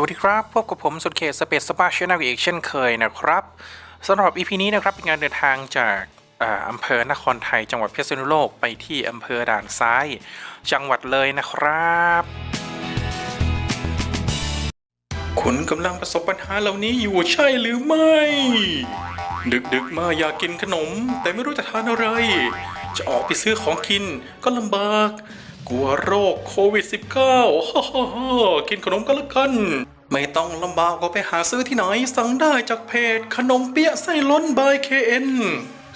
สวัสดีครับ พบกับผมสุดเขตสเปซสปาชแนลอีกเช่นเคยนะครับสำหรับ EP นี้นะครับเป็นการเดินทางจากอำเภอนครไทย จังหวัดพิษณุโลกไปที่อำเภอด่านซ้าย จังหวัดเลยนะครับ คุณกำลังประสบปัญหาเหล่านี้อยู่ใช่หรือไม่ ดึกๆมาอยากกินขนม แต่ไม่รู้จะทานอะไร จะออกไปซื้อของกินก็ลำบาก กลัวโรคโควิด -19 ฮ่าฮ่าฮ่ากินขนมก็แล้วกัน ไม่ต้องลำบากก็ไปหาซื้อที่ไหน สั่งได้จากเพจขนมเปี๊ยะไส้ล้นบาย KN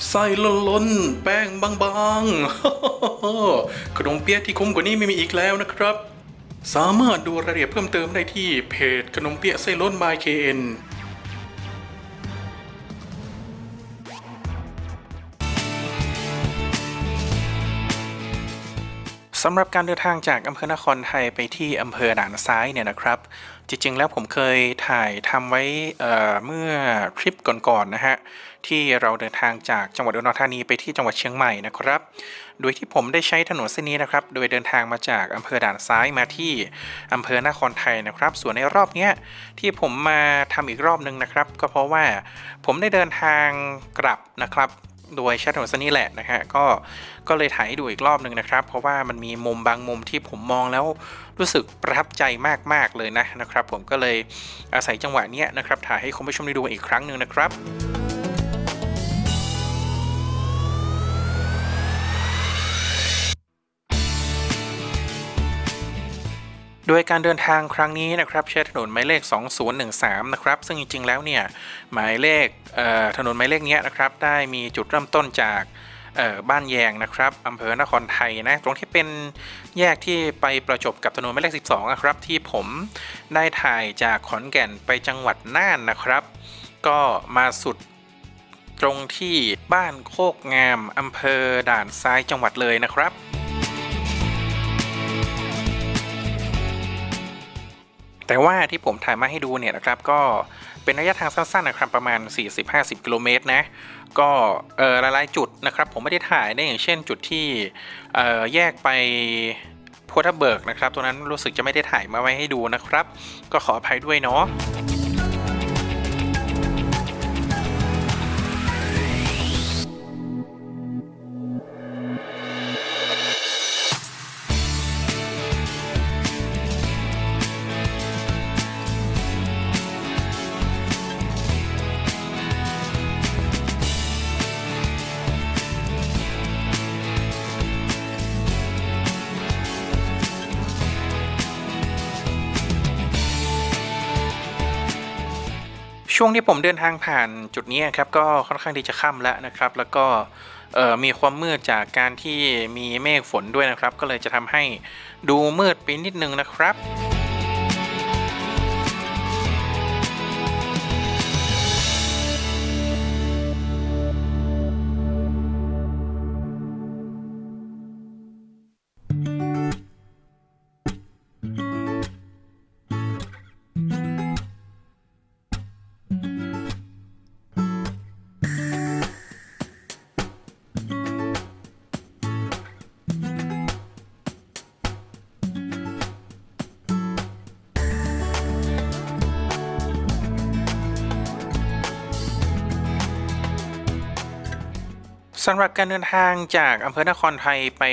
ไส้ล้นล้นๆ แป้งบางๆ ขนมเปี๊ยะที่คุ้มกว่านี้ไม่มีอีกแล้วนะครับ สามารถดูรายละเอียดเพิ่มเติมได้ที่เพจขนมเปี๊ยะไส้ล้นบาย KN สำหรับการเดินทางจากอำเภอนครไทยไปที่อำเภอด่านซ้ายเนี่ยนะครับ จริงๆ แล้วผมเคยถ่ายทำไว้เมื่อคลิปก่อนๆนะฮะที่เราเดินทางจากจังหวัดอุดรธานีไปที่จังหวัดเชียงใหม่นะครับ โดยที่ผมได้ใช้ถนนเส้นนี้นะครับ โดยเดินทางมาจากอำเภอด่านซ้ายมาที่อำเภอนครไทยนะครับ ส่วนในรอบนี้ที่ผมมาทำอีกรอบนึงนะครับ ก็เพราะว่าผมได้เดินทางกลับนะครับ โดยใช้ถนนเส้นนี้แหละนะฮะก็ก็เลยถ่ายให้ดูอีกรอบหนึ่งนะครับ เพราะว่ามันมีมุมบางมุมที่ผมมองแล้วรู้สึกประทับใจมากๆเลยนะนะครับ ผมก็เลยอาศัยจังหวะเนี้ยนะครับถ่ายให้คุณผู้ชมได้ดูอีกครั้งหนึ่งนะครับ ดยการเดินทางครั้งนี้นะครับใช้ถนนหมายเลข 2013 นะครับ ซึ่งจริงๆแล้วเนี่ยหมายเลขเถนนหมายเลขเนี้ยนะครับได้มีจุดเริ่มต้นจากบ้านแยงนะครับอำเภอนครไทยนะตรงที่เป็นแยกที่ไปประจบกับถนนหมายเลข 12 นะครับ ที่ผมได้ถ่ายจากขอนแก่นไปจังหวัดน่านนะครับ ก็มาสุดตรงที่บ้านโคกงามอำเภอด่านซ้ายจังหวัดเลยนะครับ แต่ว่าที่ผมถ่ายมาให้ดูเนี่ยนะครับก็เป็นระยะทางสั้นๆนะครับประมาณ 40-50 กิโลเมตรนะก็หลายๆจุดนะครับ ผมไม่ได้ถ่ายได้อย่างเช่นจุดที่แยกไปพัทับเบิกนะครับตัวนั้นรู้สึกจะไม่ได้ถ่ายมาไว้ให้ดูนะครับ ก็ขออภัยด้วยเนาะ ช่วงที่ผมเดินทางผ่านจุดนี้ครับก็ค่อนข้างที่จะค่ำแล้วนะครับ แล้วก็มีความมืดจากการที่มีเมฆฝนด้วยนะครับ ก็เลยจะทำให้ดูมืดไปนิดนึงนะครับ สำหรับการเดินทางจากอำเภอนครไทยไป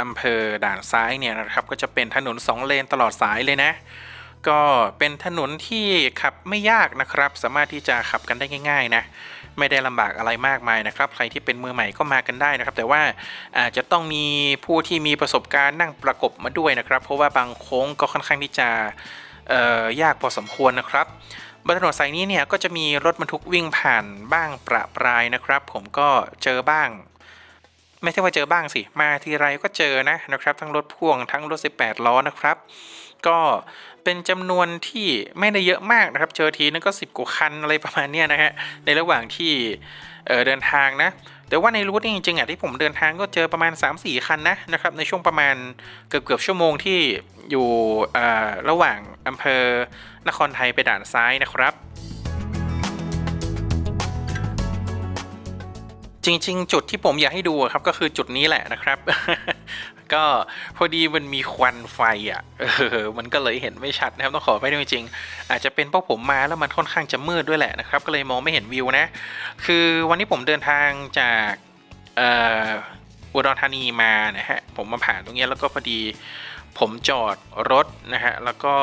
อำเภอด่านซ้ายเนี่ยนะครับ ก็จะเป็นถนน 2 เลนตลอดสายเลยนะ ก็เป็นถนนที่ขับไม่ยากนะครับ สามารถที่จะขับกันได้ง่าย ๆ นะไม่ได้ลำบากอะไรมากมายนะครับ ใครที่เป็นมือใหม่ก็มากันได้นะครับ แต่ว่าอาจจะต้องมีผู้ที่มีประสบการณ์นั่งประกบมาด้วยนะครับ เพราะว่าบางโค้งก็ค่อนข้างที่จะยากพอสมควรนะครับ บนถนนสายนี้เนี่ยก็จะมีรถบรรทุกวิ่งผ่านบ้างประปรายนะครับ ผมก็เจอบ้าง ไม่ใช่ว่าเจอบ้างสิมาทีไรก็เจอนะนะครับ ทั้งรถพ่วงทั้งรถ 18 ล้อนะครับ ก็เป็นจำนวนที่ไม่ได้เยอะมากนะครับ เจอทีนึงก็ 10 กว่าคันอะไรประมาณนี้นะฮะในระหว่างที่เเดินทางนะ แต่ว่าในรูทนี่จริงๆอะที่ผมเดินทางก็เจอประมาณ 3-4 คันนะนะครับในช่วงประมาณเกือบเกือบชั่วโมงที่อยู่ระหว่างอำเภอนครไทยไปด่านซ้ายนะครับจริง ๆ จุดที่ผมอยากให้ดูครับก็คือจุดนี้แหละนะครับ ก็พอดีมันมีควันไฟอะเออมันก็เลยเห็นไม่ชัดนะครับต้องขอไปด้วยจริง อาจจะเป็นเพราะผมมาแล้วมันค่อนข้างจะมืดด้วยแหละนะครับก็เลยมองไม่เห็นวิวนะ คือวันนี้ผมเดินทางจากเอ่ออุดรธานีมานะฮะผมมาผ่านตรงนี้แล้วก็พอดีผมจอดรถนะฮะแล้วก็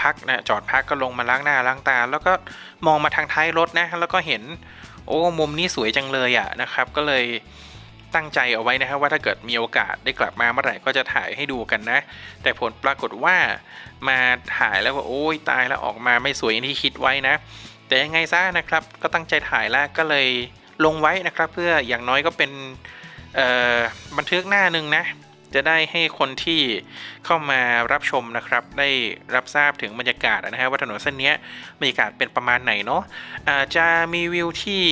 พักนะจอดพักก็ลงมาล้างหน้าล้างตา แล้วก็มองมาทางท้ายรถนะแล้วก็เห็นโอ้มุมนี้สวยจังเลยอะนะครับ ก็เลย ตั้งใจเอาไว้นะครับว่าถ้าเกิดมีโอกาสได้กลับมาเมื่อไหร่ก็จะถ่ายให้ดูกันนะ แต่ผลปรากฏว่ามาถ่ายแล้วว่าโอ้ยตายแล้วออกมาไม่สวยอย่างที่คิดไว้นะ แต่ยังไงซะนะครับ ก็ตั้งใจถ่ายแล้วก็เลยลงไว้นะครับ เพื่ออย่างน้อยก็เป็นบันทึกหน้าหนึ่งนะจะได้ให้คนที่เข้ามารับชมนะครับ ได้รับทราบถึงบรรยากาศนะฮะว่าถนนเส้นนี้บรรยากาศเป็นประมาณไหนเนาะอาจจะมีวิวที่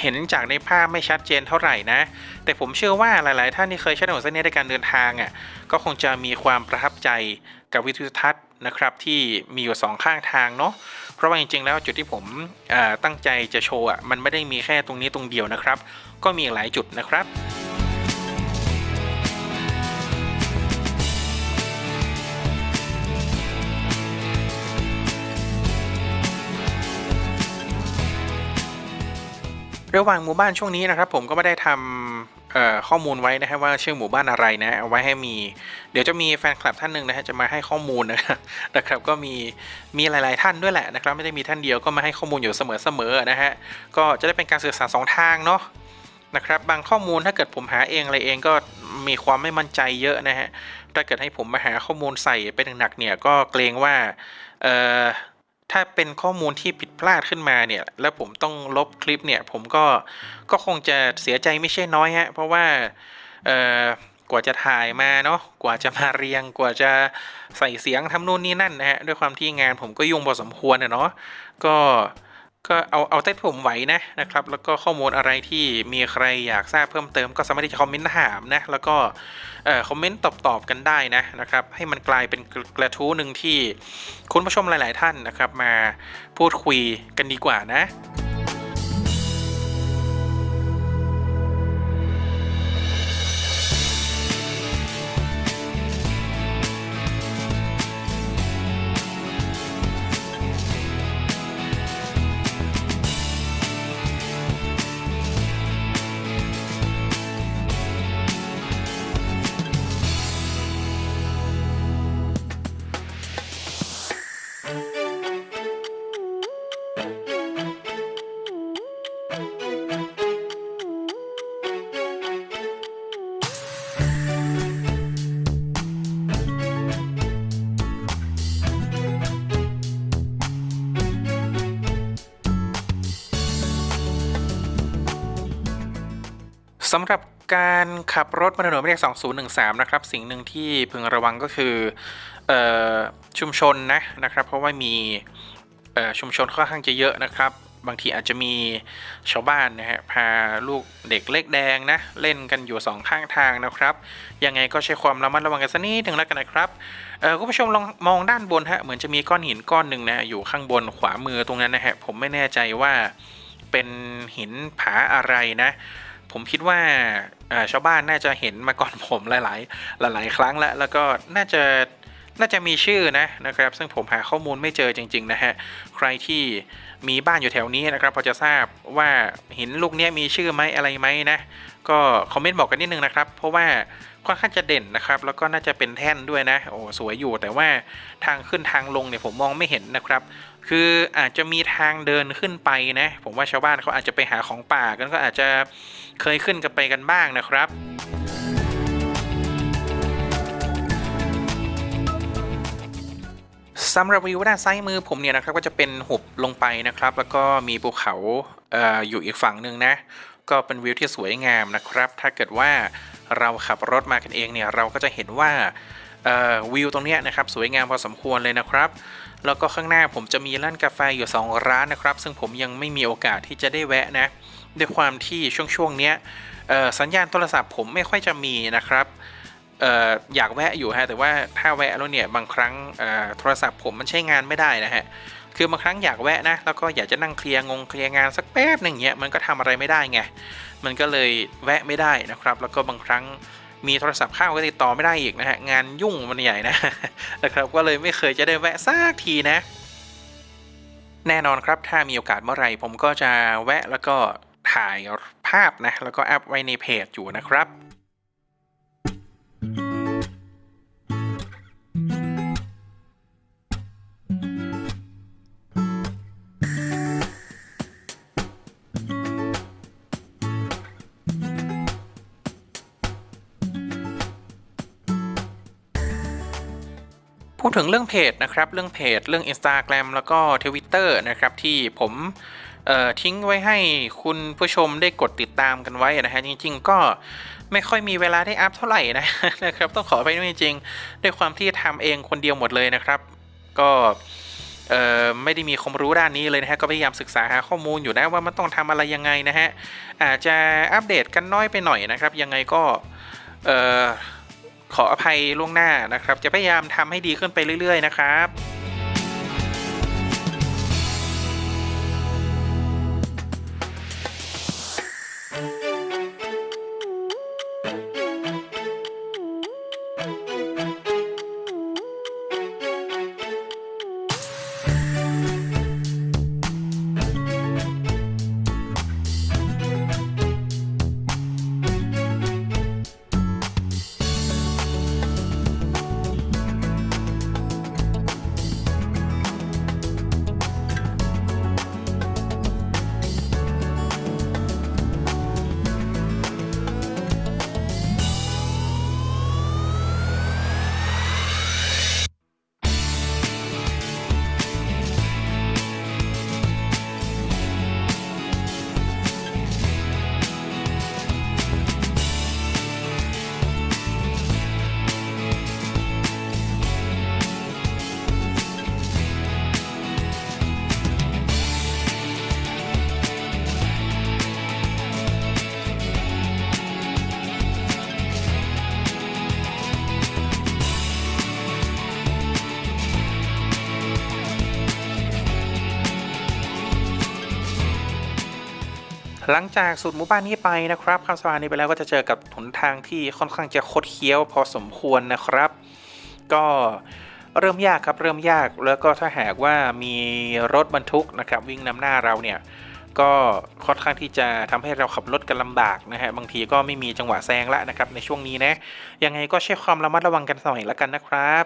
เห็นจากในภาพไม่ชัดเจนเท่าไหร่นะ แต่ผมเชื่อว่าหลาย ๆ ท่านที่เคยใช้ถนนเส้นนี้ในการเดินทางอะก็คงจะมีความประทับใจกับวิวทิวทัศน์นะครับที่มีอยู่สองข้างทางเนาะเพราะว่าจริง ๆ แล้วจุดที่ผมตั้งใจจะโชว์อะมันไม่ได้มีแค่ตรงนี้ตรงเดียวนะครับ ก็มีหลายจุดนะครับ ระหว่างหมู่บ้านช่วงนี้นะครับผมก็ไม่ได้ทำข้อมูลไว้นะฮะว่าชื่อหมู่บ้านอะไรนะเอาไว้ให้มี เดี๋ยวจะมีแฟนคลับท่านหนึ่งนะฮะจะมาให้ข้อมูลนะครับก็มีมีหลาย ๆ ท่านด้วยแหละนะครับไม่ได้มีท่านเดียวก็มาให้ข้อมูลอยู่เสมอๆนะฮะก็จะได้เป็นการสื่อสารสองทางเนาะนะครับบางข้อมูลถ้าเกิดผมหาเองอะไรเองก็มีความไม่มั่นใจเยอะนะฮะถ้าเกิดให้ผมมาหาข้อมูลใส่ไปหนักๆเนี่ยก็เกรงว่าเออ ถ้าเป็นข้อมูลที่ผิดพลาดขึ้นมาเนี่ย แล้วผมต้องลบคลิปเนี่ย ผมก็ก็คงจะเสียใจไม่ใช่น้อยฮะเพราะว่าเอ่อกว่าจะถ่ายมาเนาะกว่าจะมาเรียงกว่าจะใส่เสียงทำนู่นนี่นั่นนะฮะด้วยความที่งานผมก็ยุ่งพอสมควรนะเนาะก็ ก็เอาเอาแต่ผมไหวนะนะครับ แล้วก็ข้อมูลอะไรที่มีใครอยากทราบเพิ่มเติมก็สามารถที่จะคอมเมนต์ถามนะ แล้วก็เอ่อคอมเมนต์ตอบตอบกันได้นะนะครับ ให้มันกลายเป็นกระทู้หนึ่งที่คุณผู้ชมหลาย ๆ ท่านนะครับ มาพูดคุยกันดีกว่านะำหรับการขับรถบนถนนหมายเลข2013 นะครับ สิ่งหนึ่งที่พึงระวังก็คืออชุมชนนะนะครับ เพราะว่ามีชุมชนค่อนข้างจะเยอะนะครับ บางทีอาจจะมีชาวบ้านนะฮะพาลูกเด็กเล็กแดงนะเล่นกันอยู่สองข้างทางนะครับ ยังไงก็ใช้ความระมัดระวังกันสักนิดหนึ่งแล้วกันนะครับคุณผู้ชมลองมองด้านบนฮะเหมือนจะมีก้อนหินก้อนหนึ่งนะอยู่ข้างบนขวามือตรงนั้นนะฮะผมไม่แน่ใจว่าเป็นหินผาอะไรนะ ผมคิดว่าชาวบ้านน่าจะเห็นมาก่อนผมหลาย ๆ หลาย ๆ ครั้งแล้ว แล้วก็น่าจะน่าจะมีชื่อนะนะครับ ซึ่งผมหาข้อมูลไม่เจอจริง ๆ นะฮะ ใครที่มีบ้านอยู่แถวนี้นะครับ พอจะทราบว่าหินลูกนี้มีชื่อไหมอะไรไหมนะ ก็คอมเมนต์บอกกันนิดนึงนะครับ เพราะว่าค่อนข้างจะเด่นนะครับ แล้วก็น่าจะเป็นแท่นด้วยนะ โอ้สวยอยู่แต่ว่าทางขึ้นทางลงเนี่ยผมมองไม่เห็นนะครับ คืออาจจะมีทางเดินขึ้นไปนะ ผมว่าชาวบ้านเขาอาจจะไปหาของป่ากันก็อาจจะเคยขึ้นกันไปกันบ้างนะครับสำหรับวิวด้านซ้ายมือผมเนี่ยนะครับก็จะเป็นหุบลงไปนะครับ แล้วก็มีภูเขาเอออยู่อีกฝั่งหนึ่งนะ ก็เป็นวิวที่สวยงามนะครับ ถ้าเกิดว่าเราขับรถมากันเองเนี่ยเราก็จะเห็นว่า วิวตรงนี้นะครับสวยงามพอสมควรเลยนะครับแล้วก็ข้างหน้าผมจะมีร้านกาแฟอยู่ 2 ร้านนะครับ ซึ่งผมยังไม่มีโอกาสที่จะได้แวะนะ ด้วยความที่ช่วงช่วงนี้สัญญาณโทรศัพท์ผมไม่ค่อยจะมีนะครับอออยากแวะอยู่ฮะแต่ว่าถ้าแวะแล้วเนี่ยบางครั้งโทรศัพท์ผมมันใช้งานไม่ได้นะฮะคือบางครั้งอยากแวะนะแล้วก็อยากจะนั่งเคลียร์งงเคลียร์งานสักแป๊บหนึ่งเงี้ยมันก็ทำอะไรไม่ได้ไงมันก็เลยแวะไม่ได้นะครับ แล้วก็บางครั้ง มีโทรศัพท์เข้าก็ติดต่อไม่ได้อีกนะฮะงานยุ่งมันใหญ่นะนะครับก็เลยไม่เคยจะได้แวะสักทีนะ แน่นอนครับถ้ามีโอกาสเมื่อไหร่ผมก็จะแวะแล้วก็ถ่ายภาพนะแล้วก็อัพไว้ในเพจอยู่นะครับ พูดถึงเรื่องเพจนะครับเรื่องเพจ เรื่อง Instagram แล้วก็ Twitter นะครับที่ผมทิ้งไว้ให้คุณผู้ชมได้กดติดตามกันไว้นะฮะจริง ๆ ก็ไม่ค่อยมีเวลาได้อัพเท่าไหร่นะนะครับต้องขอไปด้วยจริงๆด้วยความที่ทำเองคนเดียวหมดเลยนะครับ ก็ไม่ได้มีความรู้ด้านนี้เลยนะฮะก็พยายามศึกษาหาข้อมูลอยู่นะว่ามันต้องทำอะไรยังไงนะฮะอาจจะอัปเดตกันน้อยไปหน่อยนะครับ ยังไงก็ ขออภัยล่วงหน้านะครับ จะพยายามทำให้ดีขึ้นไปเรื่อย ๆ นะครับ หลังจากสุดหมู่บ้านนี้ไปนะครับข้ามสะพานนี้ไปแล้วก็จะเจอกับหนทางที่ค่อนข้างจะคดเคี้ยวพอสมควรนะครับ ก็เริ่มยากครับเริ่มยากแล้วก็ถ้าหากว่ามีรถบรรทุกนะครับ วิ่งนำหน้าเราเนี่ยก็ค่อนข้างที่จะทำให้เราขับรถกันลำบากนะฮะบางทีก็ไม่มีจังหวะแซงละนะครับในช่วงนี้นะยังไงก็ใช้ความระมัดระวังกันหน่อยละกันนะครับ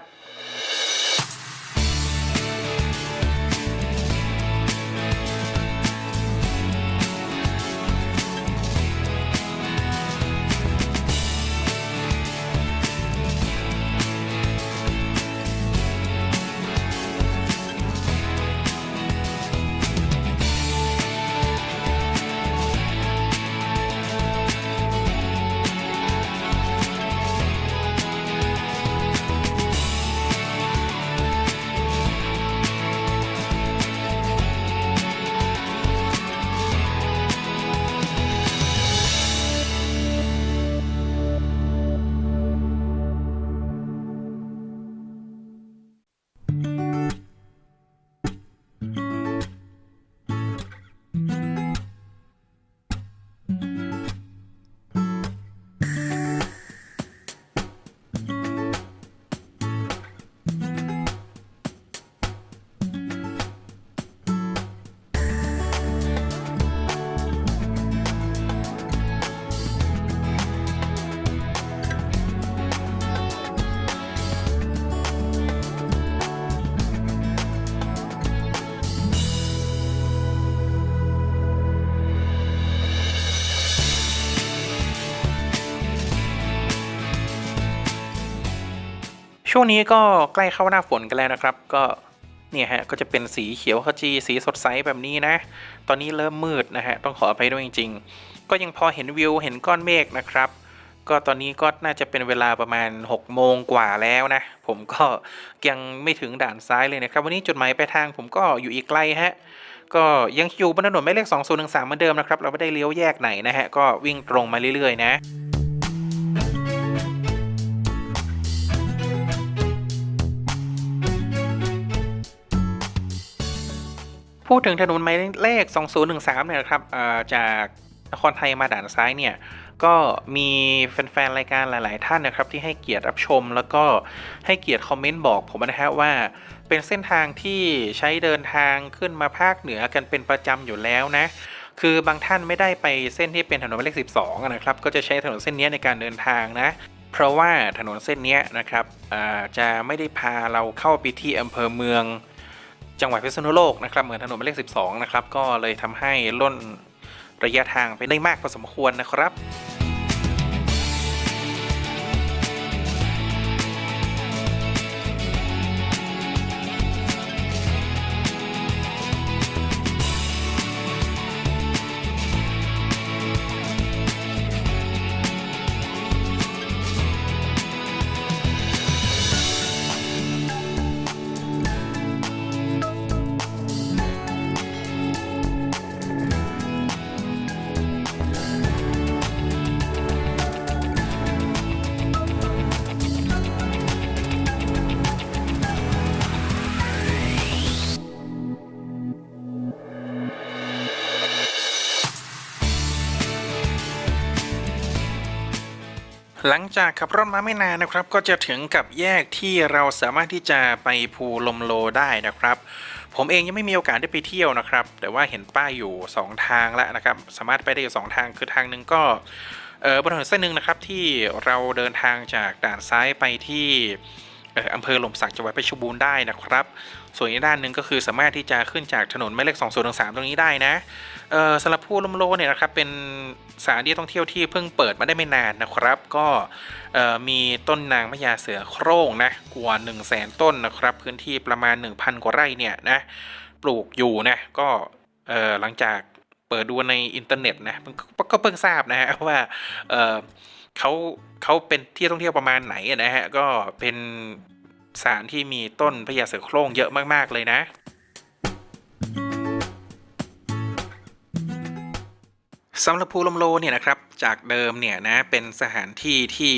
ช่วงนี้ก็ใกล้เข้าหน้าฝนกันแล้วนะครับ ก็เนี่ยฮะก็จะเป็นสีเขียวขจีสีสดใสแบบนี้นะ ตอนนี้เริ่มมืดนะฮะต้องขออภัยด้วยจริง ๆ ก็ยังพอเห็นวิวเห็นก้อนเมฆนะครับ ก็ตอนนี้ก็น่าจะเป็นเวลาประมาณ6โมงกว่าแล้วนะ ผมก็ยังไม่ถึงด่านซ้ายเลยนะครับ วันนี้จุดหมายปลายทางผมก็อยู่อีกไกลฮะก็ยังอยู่บนถนนหมายเลข2013เหมือนเดิมนะครับเราไม่ได้เลี้ยวแยกไหนนะฮะก็วิ่งตรงมาเรื่อยๆ นะ พูดถึงถนนหมายเลข 2013 เนี่ยนะครับเอ่อจากนครไทยมาด่านซ้ายเนี่ยก็มีแฟนๆ รายการหลาย ๆ ท่านนะครับ ที่ให้เกียรติรับชม แล้วก็ให้เกียรติคอมเมนต์บอกผมนะฮะว่า เป็นเส้นทางที่ใช้เดินทางขึ้นมาภาคเหนือกันเป็นประจำอยู่แล้วนะ คือบางท่านไม่ได้ไปเส้นที่เป็นถนนหมายเลข 12 นะครับ ก็จะใช้ถนนเส้นนี้ในการเดินทางนะ เพราะว่าถนนเส้นนี้นะครับอ่าจะไม่ได้พาเราเข้าไปที่อำเภอเมือง จังหวัดพิษณุโลกนะครับเหมือนถนนหมายเลข 12 นะครับ ก็เลยทำให้ล่นระยะทางไปได้มากพอสมควรนะครับ หลังจากขับรถมาไม่นานนะครับ ก็จะถึงกับแยกที่เราสามารถที่จะไปภูลมโลได้นะครับ ผมเองยังไม่มีโอกาสได้ไปเที่ยวนะครับ แต่ว่าเห็นป้ายอยู่ 2 ทางแล้วนะครับ สามารถไปได้อยู่ 2 ทางคือทางหนึ่งก็เออบนถนนเส้นหนึ่งนะครับที่เราเดินทางจากด่านซ้ายไปที่ อำเภอหล่มสักจังหวัดเพชรบูรณ์ได้นะครับ ส่วนอีกด้านหนึ่งก็คือสามารถที่จะขึ้นจากถนนหมายเลข2 0 1 3ตรงนี้ได้นะสำหรับภูลมโลเนี่ยนะครับเป็นสถานที่ท่องเที่ยวที่เพิ่งเปิดมาได้ไม่นานนะครับ ก็มีต้นนางพญาเสือโคร่งนะกว่า 1 0 0 0 0แสนต้นนะครับ พื้นที่ประมาณ 1,000 กว่าไร่เนี่ยนะปลูกอยู่นะก็หลังจากเปิดดูในอินเทอร์เน็ตนะก็ก็เพิ่งทราบนะฮะว่า เขาเขาเป็นที่ท่องเที่ยวประมาณไหนนะฮะ ก็เป็นสถานที่มีต้นพญาเสือโคร่งเยอะมาก ๆ เลยนะ สำหรับภูลมโลเนี่ยนะครับ จากเดิมเนี่ยนะ เป็นสถานที่ที่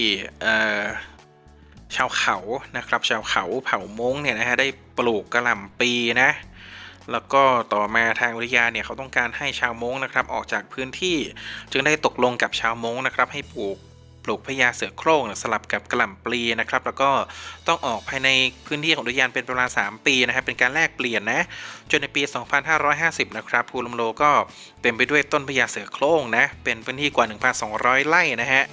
ชาวเขานะครับ ชาวเขาเผ่ามงเนี่ยนะฮะ ได้ปลูกกระหล่ำปีนะ แล้วก็ต่อมาทางอุทยานเนี่ยเขาต้องการให้ชาวมงนะครับ ออกจากพื้นที่จึงได้ตกลงกับชาวมงนะครับ ให้ปลูก ปลูกพญาเสือโคร่งสลับกับกระหล่ำปลีนะครับ แล้วก็ต้องออกภายในพื้นที่ของอุทยานเป็นเวลา3ปีนะครับ เป็นการแลกเปลี่ยนนะ จนในปี 2550 นะครับภูลมโลก็เต็มไปด้วยต้นพญาเสือโคร่งนะ เป็นพื้นที่กว่า 1,200 ไร่นะฮะ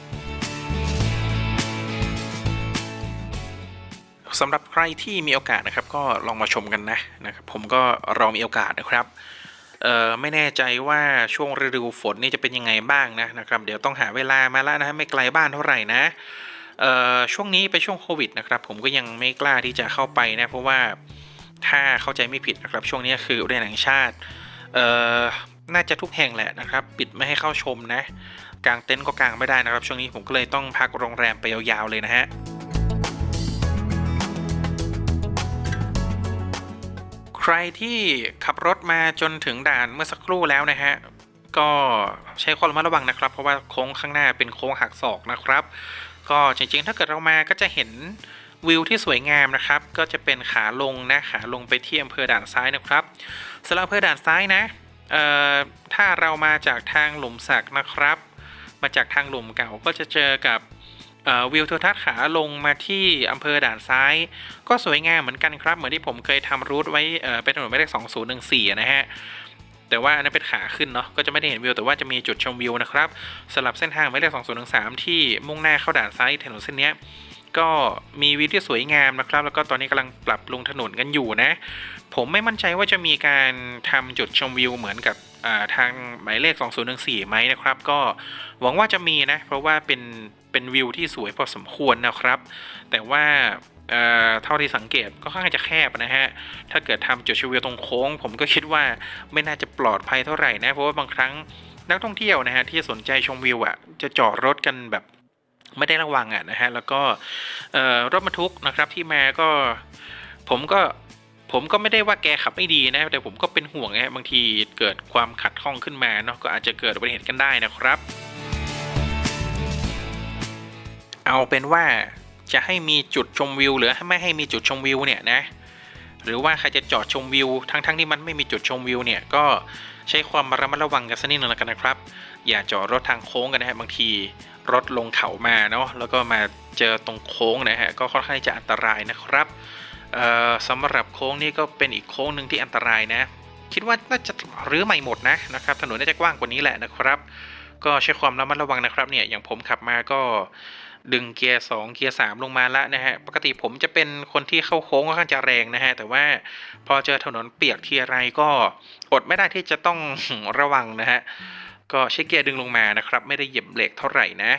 สำหรับใครที่มีโอกาสนะครับก็ลองมาชมกันนะนะครับผมก็รอมีโอกาสนะครับ เอ่อไม่แน่ใจว่าช่วงฤดูฝนนี่จะเป็นยังไงบ้างนะนะครับ เดี๋ยวต้องหาเวลามาแล้วนะไม่ไกลบ้านเท่าไหร่นะเอ่อช่วงนี้เป็นช่วงโควิดนะครับ ผมก็ยังไม่กล้าที่จะเข้าไปนะ เพราะว่าถ้าเข้าใจไม่ผิดนะครับ ช่วงนี้คืออุทยานแห่งชาติเอ่อน่าจะทุกแห่งแหละนะครับ ปิดไม่ให้เข้าชมนะกางเต็นท์ก็กางไม่ได้นะครับ ช่วงนี้ผมก็เลยต้องพักโรงแรมไปยาวๆเลยนะฮะ รที่ขับรถมาจนถึงด่านเมื่อสักครู่แล้วนะฮะ ก็ใช้ความระมัดระวังนะครับ เพราะว่าโค้งข้างหน้าเป็นโค้งหักศอกนะครับ ก็จริงๆ ถ้าเกิดเรามาก็จะเห็นวิวที่สวยงามนะครับ ก็จะเป็นขาลงนะขาลงไปที่อำเภอด่านซ้ายนะครับสำหรับอำเภอด่านซ้ายนะถ้าเรามาจากทางหลุมสักนะครับ มาจากทางหลุมเก่าก็จะเจอกับ วิวทิวทัศน์ขาลงมาที่อำเภอด่านซ้าย ก็สวยงามเหมือนกันครับ เหมือนที่ผมเคยทำรูทไว้เป็นถนนหมายเลข2014 นะฮะแต่ว่าอันนั้นเป็นขาขึ้นเนาะก็จะไม่ได้เห็นวิวแต่ว่าจะมีจุดชมวิวนะครับสำหรับเส้นทางหมายเลข2013 ที่มุ่งหน้าเข้าด่านซ้ายถนนเส้นนี้ก็มีวิวที่สวยงามนะครับ แล้วก็ตอนนี้กำลังปรับปรุงถนนกันอยู่นะ ผมไม่มั่นใจว่าจะมีการทำจุดชมวิวเหมือนกับทางหมายเลข 2014ไหมนะครับ ก็หวังว่าจะมีนะ เพราะว่าเป็น เป็นวิวที่สวยพอสมควรนะครับ แต่ว่าเท่าที่สังเกตก็ค่อนข้างจะแคบนะฮะ ถ้าเกิดทำจุดชมวิวตรงโค้ง ผมก็คิดว่าไม่น่าจะปลอดภัยเท่าไหร่นะ เพราะว่าบางครั้งนักท่องเที่ยวนะฮะที่สนใจชมวิวอะจะจอดรถกันแบบไม่ได้ระวังอะนะฮะ แล้วก็รถบรรทุกนะครับที่มาก็ผมก็ผมก็ไม่ได้ว่าแกขับไม่ดีนะ แต่ผมก็เป็นห่วงนะฮะบางทีเกิดความขัดข้องขึ้นมาเนาะก็อาจจะเกิดอุบัติเหตุกันได้นะครับ เอาเป็นว่าจะให้มีจุดชมวิวหรือไม่ให้มีจุดชมวิวเนี่ยนะหรือว่าใครจะจอดชมวิว ทั้งๆที่มันไม่มีจุดชมวิวเนี่ยก็ใช้ความระมัดระวังกันสักนิดนึงแล้วกันนะครับ อย่าจอดรถทางโค้งกันนะฮะบางทีรถลงเขามาเนาะแล้วก็มาเจอตรงโค้งนะฮะก็ค่อนข้างจะอันตรายนะครับสำหรับโค้งนี่ก็เป็นอีกโค้งหนึ่งที่อันตรายนะ คิดว่าน่าจะรื้อใหม่หมดนะนะครับถนนน่าจะกว้างกว่านี้แหละนะครับ ก็ใช้ความระมัดระวังนะครับเนี่ยอย่างผมขับมาก็ ดึงเกียร์2เกียร์3ลงมาละนะฮะ ปกติผมจะเป็นคนที่เข้าโค้งค่อนข้างจะแรงนะฮะ แต่ว่าพอเจอถนนเปียกทีไรก็อดไม่ได้ที่จะต้องระวังนะฮะ ก็ใช้เกียร์ดึงลงมานะครับ ไม่ได้เหยียบเบรกเท่าไหร่นะ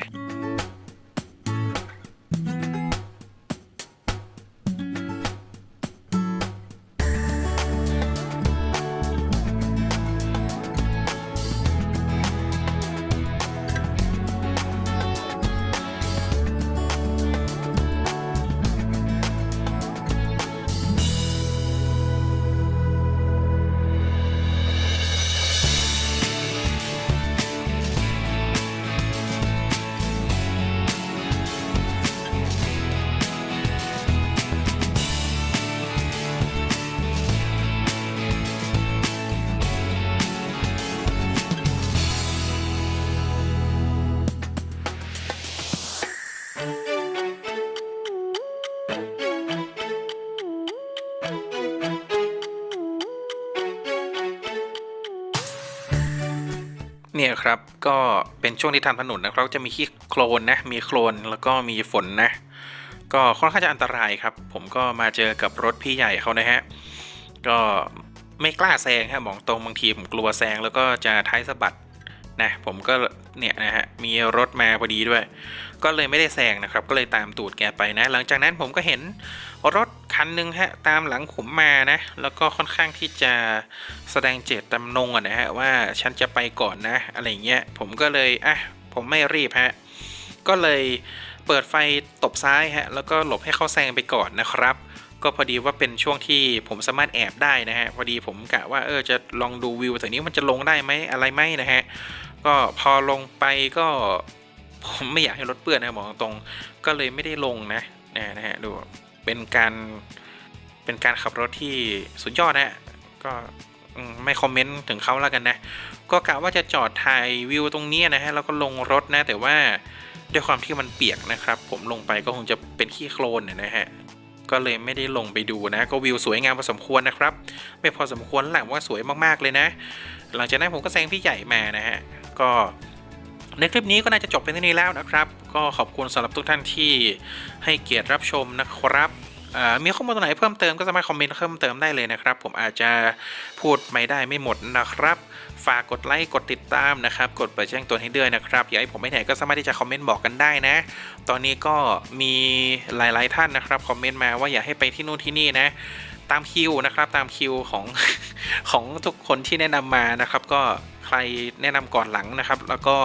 เนี่ยครับก็เป็นช่วงที่ทำถนนนะครับจะมีขี้โคลนนะมีโคลนแล้วก็มีฝนนะก็ค่อนข้างจะอันตรายครับ ผมก็มาเจอกับรถพี่ใหญ่เขานะฮะก็ไม่กล้าแซงครับอกตรงบางทีผมกลัวแซงแล้วก็จะท้ายสะบัดนะผมก็เนี่ยนะฮะมีรถมาพอดีด้วย ก็เลยไม่ได้แซงนะครับ ก็เลยตามตูดแกไปนะ หลังจากนั้นผมก็เห็นรถคันหนึ่งฮะตามหลังผมมานะ แล้วก็ค่อนข้างที่จะแสดงเจตจำนงอะนะฮะว่าฉันจะไปก่อนนะ อะไรเงี้ยผมก็เลยอะผมไม่รีบฮะก็เลยเปิดไฟตบซ้ายฮะแล้วก็หลบให้เขาแซงไปก่อนนะครับ ก็พอดีว่าเป็นช่วงที่ผมสามารถแอบได้นะฮะพอดีผมกะว่าเออจะลองดูวิวแต่นี้มันจะลงได้ไหมอะไรไหมนะฮะก็พอลงไปก็ ผมไม่อยากให้รถเปื้อนนะบอกตรงๆก็เลยไม่ได้ลงนะนะฮะดูเป็นการเป็นการขับรถที่สุดยอดนะฮะก็ไม่คอมเมนต์ถึงเขาแล้วกันนะ ก็กะว่าจะจอดถ่ายวิวตรงเนี้ยนะฮะแล้วก็ลงรถนะแต่ว่าด้วยความที่มันเปียกนะครับ ผมลงไปก็คงจะเป็นขี้โคลนเนี่ยนะฮะก็เลยไม่ได้ลงไปดูนะ ก็วิวสวยงามพอสมควรนะครับ ไม่พอสมควรแหละว่าสวยมากๆเลยนะ หลังจากนั้นผมก็แซงพี่ใหญ่มานะฮะก็ ในคลิปนี้ก็น่าจะจบเป็นที่นี้แล้วนะครับ ก็ขอบคุณสำหรับทุกท่านที่ให้เกียรติรับชมนะครับมีข้อมูลตรงไหนเพิ่มเติมก็สามารถคอมเมนต์เพิ่มเติมได้เลยนะครับ ผมอาจจะพูดไม่ได้ไม่หมดนะครับ ฝากกดไลค์กดติดตามนะครับ กดเปิดแจ้งตือนให้ด้วยนะครับอยากให้ผมไม่ไหนก็สามารถที่จะคอมเมนต์บอกกันได้นะ ตอนนี้ก็มีหลาย ๆ ท่านนะครับคอมเมนต์มาว่าอยากให้ไปที่นู่นที่นี่นะ ตามคิวนะครับตามคิวของของทุกคนที่แนะนำมานะครับ ก็ ใครแนะนำก่อนหลังนะครับ แล้วก็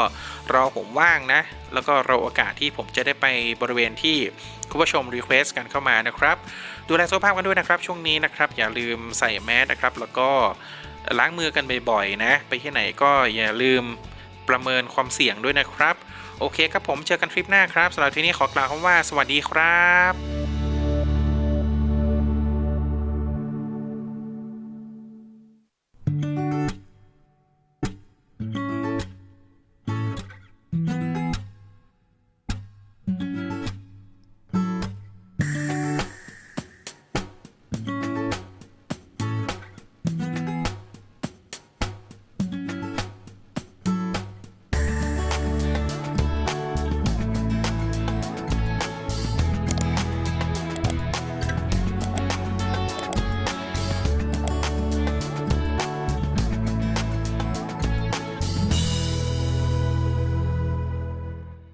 รอผมว่างนะ แล้วก็รอโอกาสที่ผมจะได้ไปบริเวณที่คุณผู้ชมรีเควสกันเข้ามานะครับ ดูแลสุขภาพกันด้วยนะครับ ช่วงนี้นะครับ อย่าลืมใส่แมสนะครับ แล้วก็ล้างมือกันบ่อยๆนะ ไปที่ไหนก็อย่าลืมประเมินความเสี่ยงด้วยนะครับ โอเคครับผมเจอกันคลิปหน้าครับสำหรับที่นี้ขอกล่าวคำว่าสวัสดีครับ